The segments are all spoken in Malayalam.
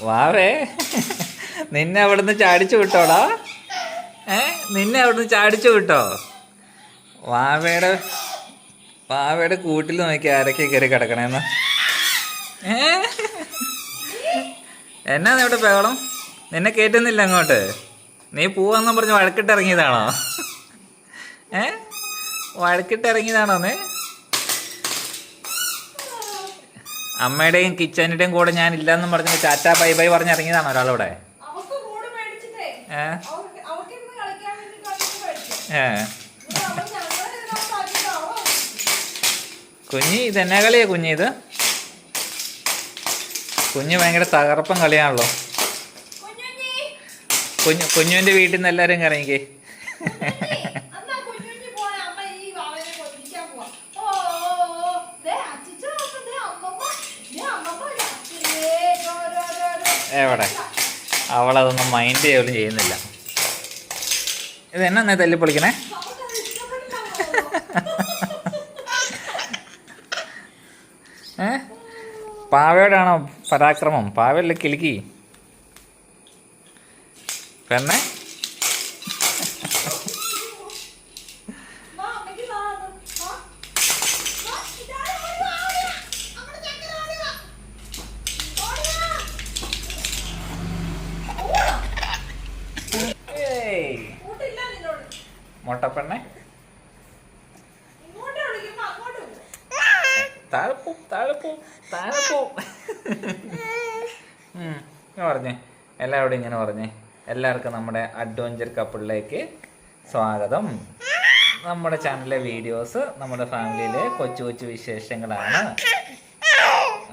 വാവേ. നിന്നെ അവിടുന്ന് ചാടിച്ചു വിട്ടോടാ. ഏ നിന്നെ അവിടുന്ന് ചാടിച്ചു വിട്ടോ? വാവയുടെ വാവയുടെ കൂട്ടിൽ നോക്കി ആരൊക്കെ കയറി കിടക്കണേന്ന്. എന്നാ ഇവിടെ ബഹളം? നിന്നെ കേട്ടുന്നില്ല അങ്ങോട്ട്. നീ പോവാന്നും പറഞ്ഞ് വഴക്കിട്ടിറങ്ങിയതാണോ? ഏ? വഴക്കിട്ടിറങ്ങിയതാണോ നീ? അമ്മയുടെയും കിച്ചണിന്റെയും കൂടെ ഞാൻ ഇല്ലെന്നും പറഞ്ഞ് ടാറ്റ ബൈ ബൈ പറഞ്ഞ് ഇറങ്ങിയതാണ് ഒരാളവിടെ. കുഞ്ഞി ഇത് എന്നാ കളിയാ കുഞ്ഞി ഇത്? കുഞ്ഞ് ഭയങ്കര തകർപ്പം കളിയാണല്ലോ. കുഞ്ഞു കുഞ്ഞുവിന്റെ വീട്ടിൽ നിന്ന് എല്ലാവരും ഇറങ്ങിക്കേ എവിടെ? അവളതൊന്നും മൈൻഡ് ചെയ്യലും ചെയ്യുന്നില്ല. ഇത് എന്നാ തല്ലി പൊളിക്കണേ? ഏ? പാവയോടാണോ പരാക്രമം? പാവയല്ലേ കിലുക്കി? പെണ്ണെ വാ, അമ്മയ്ക്ക് വാ, അത്. വാ. വാ, ഇതാരാ ഓടി വാ, ഓടി വാ. നമ്മുടെ ചക്കര ഓടി വാ. ഓടി വാ. ഓടാ. ഏയ്. കൂട്ടില്ല നിന്നോട്. മൊട്ടപ്പെണ്ണെ. താഴെപ്പൂ താഴെപ്പൂ പോ. താഴെ പോ താഴെ പോ താഴെ പോ ഉം, ഇങ്ങനെ പറഞ്ഞേ. എല്ലാവരോടും ഇങ്ങനെ പറഞ്ഞേ. എല്ലാവർക്കും നമ്മുടെ അഡ്വഞ്ചർ കപ്പിളിലേക്ക് സ്വാഗതം. നമ്മുടെ ചാനലിലെ വീഡിയോസ് നമ്മുടെ ഫാമിലിയിലെ കൊച്ചു കൊച്ചു വിശേഷങ്ങളാണ്.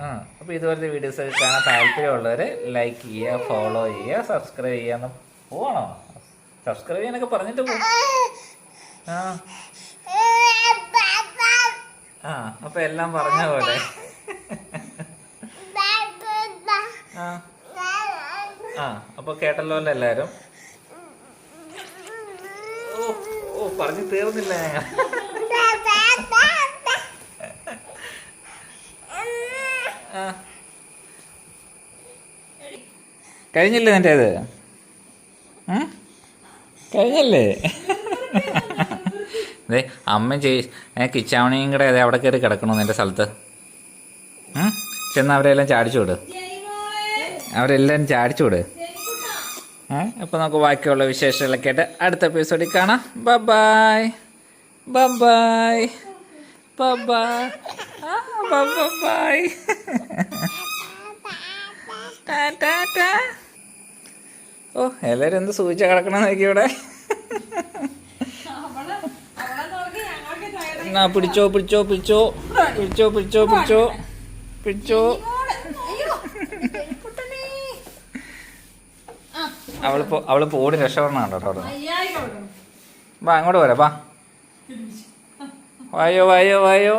ആ അപ്പോൾ ഇതുപോലത്തെ വീഡിയോസ് കാണാൻ താല്പര്യമുള്ളവർ ലൈക്ക് ചെയ്യുക ഫോളോ ചെയ്യുക സബ്സ്ക്രൈബ് ചെയ്യാന്ന് പോവാണോ? സബ്സ്ക്രൈബ് ചെയ്യാനൊക്കെ പറഞ്ഞിട്ട് പോ. ആ. ആ അപ്പൊ എല്ലാം പറഞ്ഞ പോലെ. ആ. ആ അപ്പൊ കേട്ടല്ലോ അല്ലേ എല്ലാരും? ഓ ഓ പറഞ്ഞു തീർന്നില്ല ആ. കഴിഞ്ഞില്ലേ നിന്റേത് ഉം? കഴിഞ്ഞല്ലേ? അതെ അമ്മ ചെയ് കിച്ചാവണിയും കൂടെ അതെ അവിടെ കയറി കിടക്കണോ നിന്റെ സ്ഥലത്ത്? ചെന്ന് അവരെല്ലാം ചാടിച്ചു വിട്. അവരെല്ലാം ചാടിച്ചു വിട്. അപ്പോൾ നമുക്ക് ബാക്കിയുള്ള വിശേഷങ്ങളൊക്കെ ആയിട്ട് അടുത്ത എപ്പിസോഡിൽ കാണാം. Bye bye bye bye bye bye bye ഓ എല്ലാരും എന്ത് സൂചിച്ച കിടക്കണം നോക്കി ഇവിടെ. എന്നാ പിടിച്ചോ പിടിച്ചോ പിടിച്ചോ. പിടിച്ചോ പിടിച്ചോ പിടിച്ചോ. പിടിച്ചോ. അവൾ അവൾ പോടി രക്ഷപ്പെടണം കേട്ടോ അവിടെ. വാ അങ്ങോട്ട് പോരാ വാ. വായോ വായോ വായോ.